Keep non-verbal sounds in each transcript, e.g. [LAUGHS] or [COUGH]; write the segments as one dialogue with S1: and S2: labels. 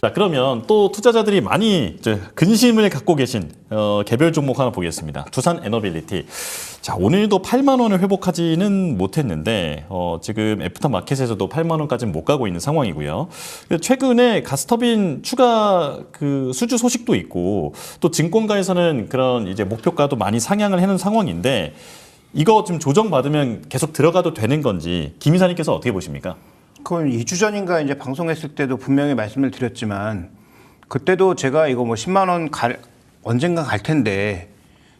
S1: 자 그러면 또 투자자들이 많이 근심을 갖고 계신 어, 개별 종목 하나 보겠습니다. 두산 에너빌리티. 자 오늘도 8만 원을 회복하지는 못했는데 어, 지금 애프터 마켓에서도 8만 원까지는 못 가고 있는 상황이고요. 최근에 가스터빈 추가 그 수주 소식도 있고 또 증권가에서는 그런 이제 목표가도 많이 상향을 해놓은 상황인데 이거 좀 조정 받으면 계속 들어가도 되는 건지 김 이사님께서 어떻게 보십니까?
S2: 그건 2주 전인가 이제 방송했을 때도 분명히 말씀을 드렸지만 그때도 제가 이거 뭐 10만 원 갈, 언젠가 갈 텐데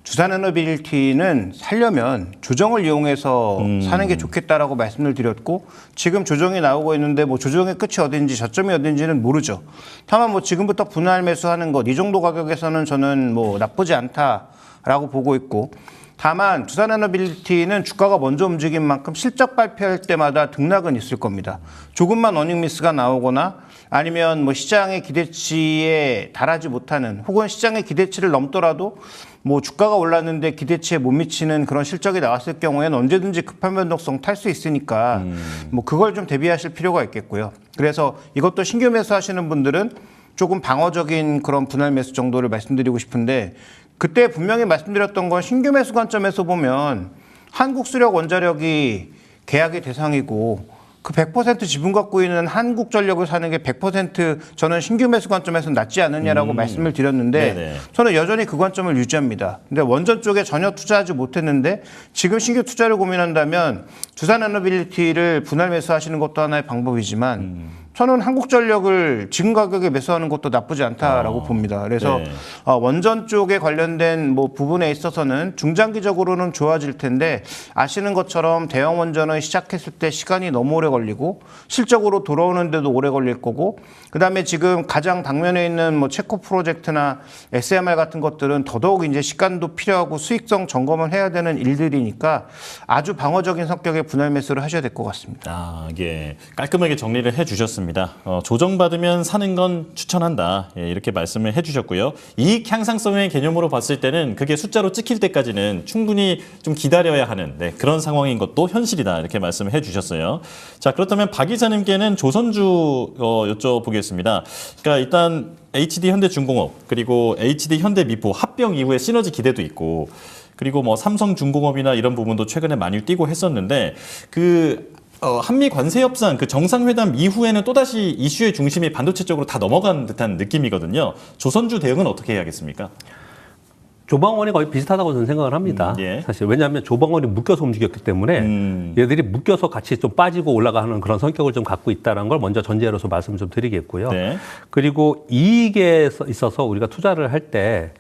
S2: 주산에너빌리티는 살려면 조정을 이용해서 사는 게 좋겠다라고 말씀을 드렸고 지금 조정이 나오고 있는데 뭐 조정의 끝이 어딘지 저점이 어딘지는 모르죠. 다만 뭐 지금부터 분할 매수하는 것 이 정도 가격에서는 저는 뭐 나쁘지 않다라고 보고 있고 다만 두산에너빌리티는 주가가 먼저 움직인 만큼 실적 발표할 때마다 등락은 있을 겁니다. 조금만 어닝 미스가 나오거나 아니면 뭐 시장의 기대치에 달하지 못하는 혹은 시장의 기대치를 넘더라도 뭐 주가가 올랐는데 기대치에 못 미치는 그런 실적이 나왔을 경우에는 언제든지 급한 변동성 탈 수 있으니까 뭐 그걸 좀 대비하실 필요가 있겠고요. 그래서 이것도 신규 매수하시는 분들은 조금 방어적인 그런 분할 매수 정도를 말씀드리고 싶은데 그때 분명히 말씀드렸던 건 신규 매수 관점에서 보면 한국 수력 원자력이 계약의 대상이고 그 100% 지분 갖고 있는 한국 전력을 사는 게 100% 저는 신규 매수 관점에서 낫지 않느냐라고 말씀을 드렸는데
S1: 네네.
S2: 저는 여전히 그 관점을 유지합니다. 근데 원전 쪽에 전혀 투자하지 못했는데 지금 신규 투자를 고민한다면 두산에너빌리티를 분할 매수하시는 것도 하나의 방법이지만 저는 한국전력을 지금 가격에 매수하는 것도 나쁘지 않다라고 봅니다. 그래서
S1: 네.
S2: 어, 원전 쪽에 관련된 뭐 부분에 있어서는 중장기적으로는 좋아질 텐데 아시는 것처럼 대형 원전을 시작했을 때 시간이 너무 오래 걸리고 실적으로 돌아오는데도 오래 걸릴 거고 그다음에 지금 가장 당면에 있는 뭐 체코 프로젝트나 SMR 같은 것들은 더더욱 이제 시간도 필요하고 수익성 점검을 해야 되는 일들이니까 아주 방어적인 성격의 분할 매수를 하셔야 될 것 같습니다.
S1: 아, 예. 깔끔하게 정리를 해 주셨습니다. 어, 조정받으면 사는 건 추천한다. 예, 이렇게 말씀을 해 주셨고요. 이익 향상성의 개념으로 봤을 때는 그게 숫자로 찍힐 때까지는 충분히 좀 기다려야 하는 네, 그런 상황인 것도 현실이다. 이렇게 말씀을 해 주셨어요. 자, 그렇다면 박 이사님께는 조선주 어, 여쭤보겠습니다. 그러니까 일단 HD 현대중공업 그리고 HD 현대미포 합병 이후에 시너지 기대도 있고 그리고 뭐 삼성중공업이나 이런 부분도 최근에 많이 뛰고 했었는데 그 어, 한미 관세 협상 그 정상회담 이후에는 또다시 이슈의 중심이 반도체 쪽으로 다 넘어간 듯한 느낌이거든요. 조선주 대응은 어떻게 해야겠습니까?
S3: 조방원이 거의 비슷하다고 저는 생각을 합니다.
S1: 음, 예.
S3: 사실 왜냐하면 조방원이 묶여서 움직였기 때문에
S1: 음.
S3: 얘들이 묶여서 같이 좀 빠지고 올라가는 그런 성격을 좀 갖고 있다는 걸 먼저 전제로서 말씀을 좀 드리겠고요.
S1: 네.
S3: 그리고 이익에 있어서 우리가 투자를 할 때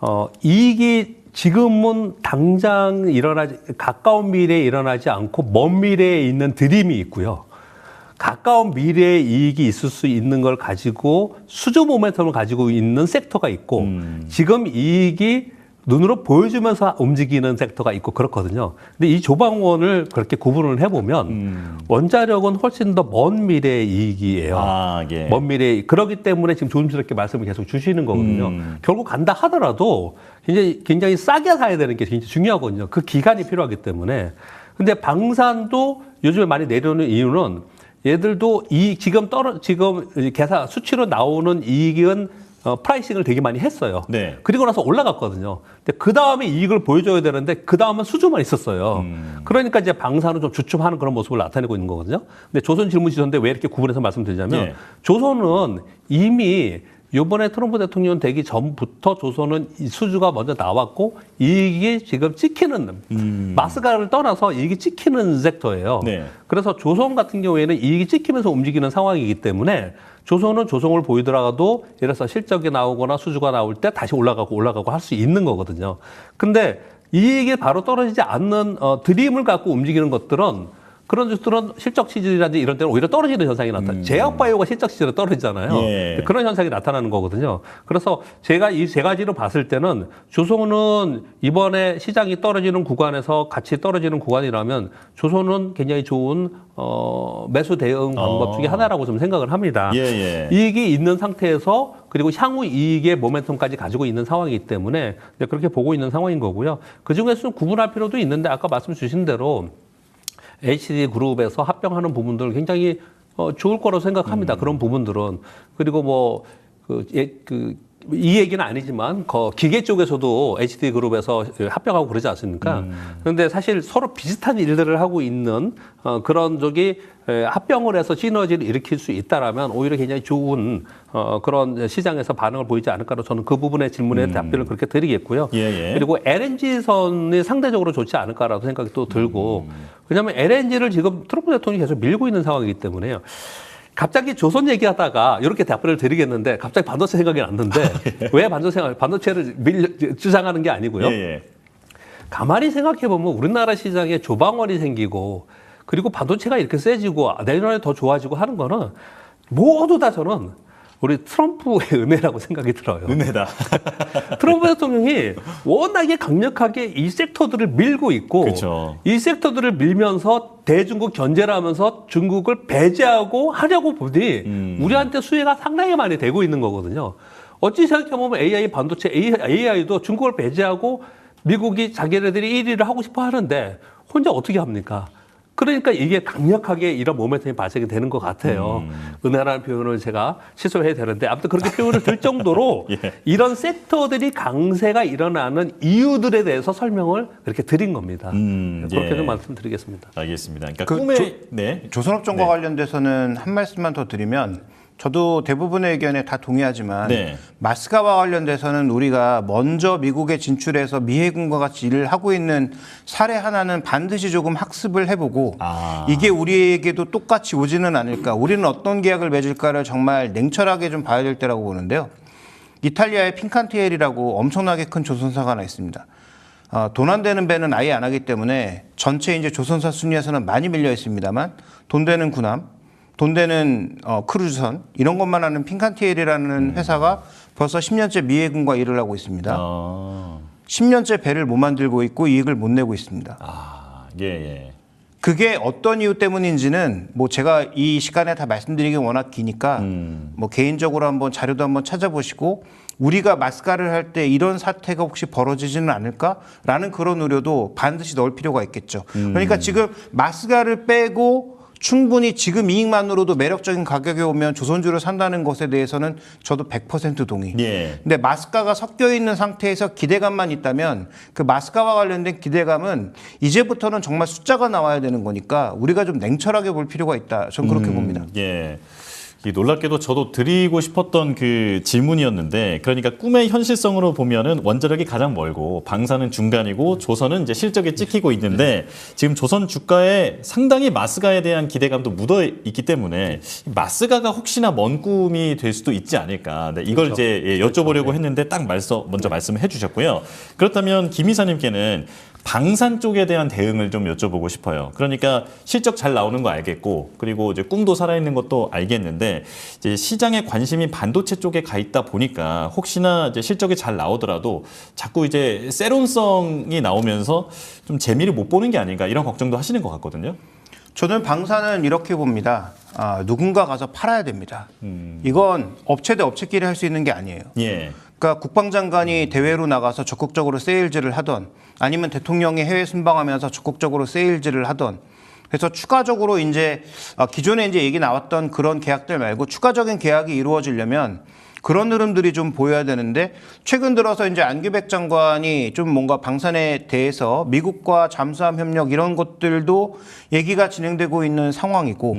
S3: 어, 이익이 지금은 당장 일어나지 가까운 미래에 일어나지 않고 먼 미래에 있는 드림이 있고요. 가까운 미래에 이익이 있을 수 있는 걸 가지고 수주 모멘텀을 가지고 있는 섹터가 있고 지금 이익이 눈으로 보여주면서 움직이는 섹터가 있고 그렇거든요. 근데 이 조방원을 그렇게 구분을 해보면 원자력은 훨씬 더 먼 미래의 이익이에요.
S1: 아, 예.
S3: 먼 미래 그렇기 때문에 지금 조심스럽게 말씀을 계속 주시는 거거든요.
S1: 음.
S3: 결국 간다 하더라도 굉장히 굉장히 싸게 사야 되는 게 굉장히 중요하거든요. 그 기간이 필요하기 때문에. 근데 방산도 요즘에 많이 내려오는 이유는 얘들도 이 지금 떨어 지금 계산 수치로 나오는 이익은 어, 프라이싱을 되게 많이 했어요.
S1: 네.
S3: 그리고 나서 올라갔거든요. 근데 그 다음에 이익을 보여줘야 되는데 그 다음은 수주만 있었어요.
S1: 음.
S3: 그러니까 이제 방사는 좀 주춤하는 그런 모습을 나타내고 있는 거거든요. 근데 조선 질문 주셨는데 왜 이렇게 구분해서 말씀드리냐면
S1: 예.
S3: 조선은 이미 요번에 트럼프 대통령 되기 전부터 조선은 이 수주가 먼저 나왔고 이익이 지금 찍히는 마스가를 떠나서 이익이 찍히는 섹터예요.
S1: 음. 네.
S3: 그래서 조선 같은 경우에는 이익이 찍히면서 움직이는 상황이기 때문에 조선은 조성을 보이더라도 예를 들어서 실적이 나오거나 수주가 나올 때 다시 올라가고 올라가고 할 수 있는 거거든요. 근데 이익이 바로 떨어지지 않는 어, 드림을 갖고 움직이는 것들은 그런 주들은 실적 지지라든지 이런 때는 오히려 떨어지는 현상이 나타나요. 제약 바이오가 실적 지지로 떨어지잖아요.
S1: 예.
S3: 그런 현상이 나타나는 거거든요. 그래서 제가 이 세 가지로 봤을 때는 조선은 이번에 시장이 떨어지는 구간에서 같이 떨어지는 구간이라면 조선은 굉장히 좋은 어, 매수 대응 방법
S1: 어.
S3: 중에 하나라고 좀 생각을 합니다.
S1: 예, 예.
S3: 이익이 있는 상태에서 그리고 향후 이익의 모멘텀까지 가지고 있는 상황이기 때문에 그렇게 보고 있는 상황인 거고요. 그 중에서 구분할 필요도 있는데 아까 말씀 주신 대로 HD 그룹에서 합병하는 부분들 굉장히 어, 좋을 거라고 생각합니다. 그런 부분들은 그리고 뭐 그, 예, 그, 이 얘기는 아니지만 거 기계 쪽에서도 HD 그룹에서 합병하고 그러지 않습니까? 그런데 사실 서로 비슷한 일들을 하고 있는 어, 그런 쪽이 에, 합병을 해서 시너지를 일으킬 수 있다라면 오히려 굉장히 좋은 어, 그런 시장에서 반응을 보이지 않을까로 저는 그 부분의 질문에 답변을 그렇게 드리겠고요.
S1: 예, 예.
S3: 그리고 LNG선이 상대적으로 좋지 않을까라도 생각이 또 들고 왜냐하면 LNG를 지금 트럼프 대통령이 계속 밀고 있는 상황이기 때문에요. 갑자기 조선 얘기하다가 이렇게 답변을 드리겠는데 갑자기 반도체 생각이 났는데 [LAUGHS] 왜 반도체 생각, 반도체를 밀, 주장하는 게 아니고요.
S1: 예, 예.
S3: 가만히 생각해 보면 우리나라 시장에 조방원이 생기고 그리고 반도체가 이렇게 세지고 내년에 더 좋아지고 하는 거는 모두 다 저는 우리 트럼프의 [LAUGHS] 은혜라고 생각이 들어요.
S1: 은혜다. [LAUGHS]
S3: 트럼프 대통령이 워낙에 강력하게 이 섹터들을 밀고 있고
S1: 그쵸.
S3: 이 섹터들을 밀면서 대중국 견제를 하면서 중국을 배제하고 하려고 보니
S1: 음.
S3: 우리한테 수혜가 상당히 많이 되고 있는 거거든요. 어찌 생각해보면 AI 반도체 AI도 중국을 배제하고 미국이 자기네들이 1위를 하고 싶어 하는데 혼자 어떻게 합니까? 그러니까 이게 강력하게 이런 모멘텀이 발생이 되는 것 같아요.
S1: 음.
S3: 은혜라는 표현을 제가 취소해야 되는데 아무튼 그렇게 표현을 들 정도로 [LAUGHS]
S1: 예.
S3: 이런 섹터들이 강세가 일어나는 이유들에 대해서 설명을 그렇게 드린 겁니다.
S1: 음,
S3: 그렇게
S1: 예.
S3: 좀 말씀드리겠습니다.
S1: 알겠습니다. 그러니까
S2: 그
S1: 꿈의
S2: 조-
S1: 네.
S2: 조선업종과
S1: 네.
S2: 관련돼서는 한 말씀만 더 드리면 저도 대부분의 의견에 다 동의하지만
S1: 네.
S2: 마스카와 관련돼서는 우리가 먼저 미국에 진출해서 미해군과 같이 일을 하고 있는 사례 하나는 반드시 조금 학습을 해보고
S1: 아.
S2: 이게 우리에게도 똑같이 오지는 않을까 우리는 어떤 계약을 맺을까를 정말 냉철하게 좀 봐야 될 때라고 보는데요. 이탈리아의 핑칸티엘이라고 엄청나게 큰 조선사가 하나 있습니다. 어, 돈안 되는 배는 아예 안 하기 때문에 전체 이제 조선사 순위에서는 많이 밀려 있습니다만 돈 되는 군함, 돈 되는 어, 크루즈선 이런 것만 하는 핑칸티엘이라는 회사가 벌써 10년째 미해군과 일을 하고 있습니다.
S1: 어.
S2: 10년째 배를 못 만들고 있고 이익을 못 내고 있습니다.
S1: 아, 예, 예.
S2: 그게 어떤 이유 때문인지는 뭐 제가 이 시간에 다 말씀드리기 워낙 기니까
S1: 음.
S2: 뭐 개인적으로 한번 자료도 한번 찾아보시고 우리가 마스카를 할 때 이런 사태가 혹시 벌어지지는 않을까라는 그런 우려도 반드시 넣을 필요가 있겠죠.
S1: 음.
S2: 그러니까 지금 마스카를 빼고 충분히 지금 이익만으로도 매력적인 가격에 오면 조선주를 산다는 것에 대해서는 저도 100% 동의.
S1: 예.
S2: 근데 마스카가 섞여 있는 상태에서 기대감만 있다면 그 마스카와 관련된 기대감은 이제부터는 정말 숫자가 나와야 되는 거니까 우리가 좀 냉철하게 볼 필요가 있다. 저는 그렇게
S1: 음,
S2: 봅니다.
S1: 예. 이 놀랍게도 저도 드리고 싶었던 그 질문이었는데 그러니까 꿈의 현실성으로 보면은 원자력이 가장 멀고 방사는 중간이고 조선은 이제 실적에 찍히고 있는데 지금 조선 주가에 상당히 마스가에 대한 기대감도 묻어 있기 때문에 이 마스가가 혹시나 먼 꿈이 될 수도 있지 않을까. 네, 이걸 이제 예, 여쭤보려고 했는데 딱 말씀 먼저 말씀을 해주셨고요. 그렇다면 김 이사님께는 방산 쪽에 대한 대응을 좀 여쭤보고 싶어요. 그러니까 실적 잘 나오는 거 알겠고, 그리고 이제 꿈도 살아있는 것도 알겠는데, 이제 시장의 관심이 반도체 쪽에 가 있다 보니까 혹시나 이제 실적이 잘 나오더라도 자꾸 이제 세론성이 나오면서 좀 재미를 못 보는 게 아닌가 이런 걱정도 하시는 것 같거든요.
S2: 저는 방사는 이렇게 봅니다. 아, 누군가 가서 팔아야 됩니다.
S1: 음.
S2: 이건 업체 대 업체끼리 할 수 있는 게 아니에요.
S1: 예.
S2: 그러니까 국방장관이 대회로 나가서 적극적으로 세일즈를 하던 아니면 대통령이 해외 순방하면서 적극적으로 세일즈를 하던 그래서 추가적으로 이제 아, 기존에 이제 얘기 나왔던 그런 계약들 말고 추가적인 계약이 이루어지려면 그런 흐름들이 좀 보여야 되는데 최근 들어서 이제 안규백 장관이 좀 뭔가 방산에 대해서 미국과 잠수함 협력 이런 것들도 얘기가 진행되고 있는 상황이고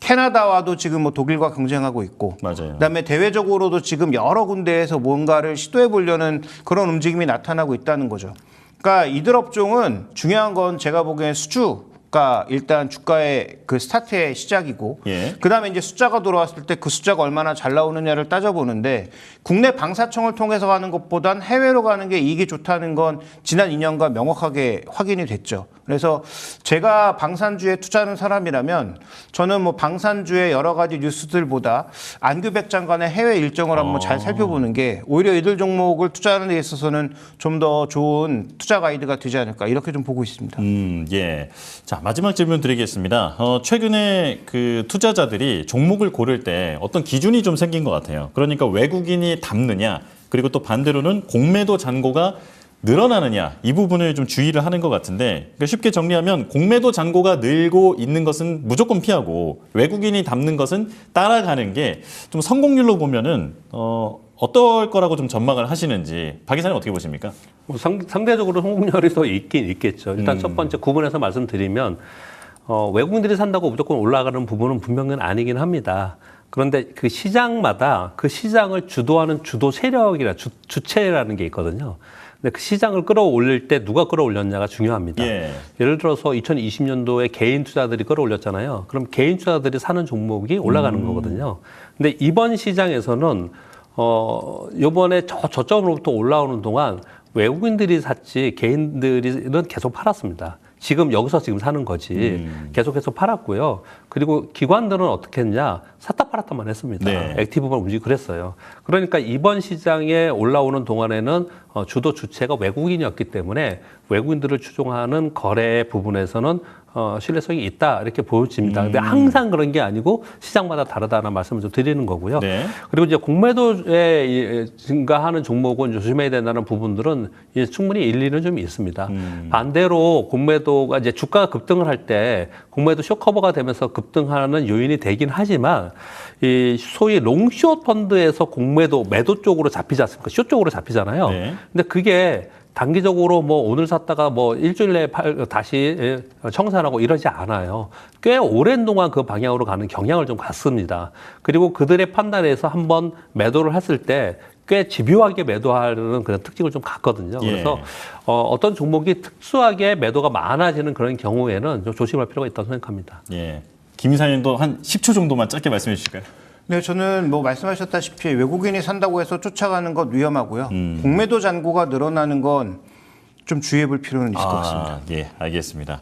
S2: 캐나다와도 지금 뭐 독일과 경쟁하고 있고
S1: 맞아요.
S2: 그다음에 대외적으로도 지금 여러 군데에서 뭔가를 시도해 보려는 그런 움직임이 나타나고 있다는 거죠. 그러니까 이들 업종은 중요한 건 제가 보기엔 수주 가 일단 주가의 그 스타트의 시작이고
S1: 예.
S2: 그다음에 이제 숫자가 들어왔을 때 그 숫자가 얼마나 잘 나오느냐를 따져보는데 국내 방사청을 통해서 가는 것보단 해외로 가는 게 이익이 좋다는 건 지난 2년간 명확하게 확인이 됐죠. 그래서 제가 방산주에 투자하는 사람이라면 저는 뭐 방산주의 여러 가지 뉴스들보다 안규백 장관의 해외 일정을 한번 잘 살펴보는 게 오히려 이들 종목을 투자하는 데 있어서는 좀 더 좋은 투자 가이드가 되지 않을까 이렇게 좀 보고 있습니다.
S1: 음, 예. 자, 마지막 질문 드리겠습니다. 어, 최근에 그 투자자들이 종목을 고를 때 어떤 기준이 좀 생긴 것 같아요. 그러니까 외국인이 담느냐, 그리고 또 반대로는 공매도 잔고가 늘어나느냐 이 부분을 좀 주의를 하는 것 같은데 그러니까 쉽게 정리하면 공매도 잔고가 늘고 있는 것은 무조건 피하고 외국인이 담는 것은 따라가는 게 좀 성공률로 보면은 어, 어떨 거라고 좀 전망을 하시는지 박 기사님 어떻게 보십니까?
S3: 뭐 상, 상대적으로 성공률이 더 있긴 있겠죠. 일단 첫 번째 구분해서 말씀드리면 어, 외국인들이 산다고 무조건 올라가는 부분은 분명은 아니긴 합니다. 그런데 그 시장마다 그 시장을 주도하는 주도 세력이라 주, 주체라는 게 있거든요. 근데 그 시장을 끌어올릴 때 누가 끌어올렸냐가 중요합니다.
S1: 예.
S3: 예를 들어서 2020년도에 개인 투자들이 끌어올렸잖아요. 그럼 개인 투자들이 사는 종목이 올라가는 거거든요. 근데 이번 시장에서는 어 요번에 저 저점으로부터 올라오는 동안 외국인들이 샀지 개인들은 계속 팔았습니다. 지금 여기서 지금 사는 거지. 계속해서 팔았고요. 그리고 기관들은 어떻게 했냐? 샀다 팔았다만 했습니다.
S1: 네.
S3: 액티브만 움직이고 그랬어요. 그러니까 이번 시장에 올라오는 동안에는 어, 주도 주체가 외국인이었기 때문에 외국인들을 추종하는 거래 부분에서는 어, 신뢰성이 있다 이렇게 보여집니다. 근데 항상 그런 게 아니고 시장마다 다르다는 말씀을 좀 드리는 거고요.
S1: 네.
S3: 그리고 이제 공매도에 이- 증가하는 종목은 조심해야 된다는 부분들은 이제 충분히 일리는 좀 있습니다. 반대로 공매도가 이제 주가가 급등을 할 때 공매도 쇼커버가 되면서 급등하는 요인이 되긴 하지만 이 소위 롱숏 펀드에서 공매도 매도 쪽으로 잡히지 않습니까? 쇼 쪽으로 잡히잖아요.
S1: 네.
S3: 근데 그게 단기적으로 뭐 오늘 샀다가 뭐 일주일 내에 팔, 다시 예, 청산하고 이러지 않아요. 꽤 오랜 동안 그 방향으로 가는 경향을 좀 갖습니다. 그리고 그들의 판단에서 한번 매도를 했을 때꽤 집요하게 매도하는 그런 특징을 좀 갖거든요.
S1: 예.
S3: 그래서 어, 어떤 종목이 특수하게 매도가 많아지는 그런 경우에는 좀 조심할 필요가 있다고 생각합니다.
S1: 예. 김 이사님도 한 10초 정도만 짧게 말씀해 주실까요?
S2: 네, 저는 뭐 말씀하셨다시피 외국인이 산다고 해서 쫓아가는 것 위험하고요. 공매도 잔고가 늘어나는 건 좀 주의해 볼 필요는 있을 것 같습니다.
S1: 아, 예, 알겠습니다.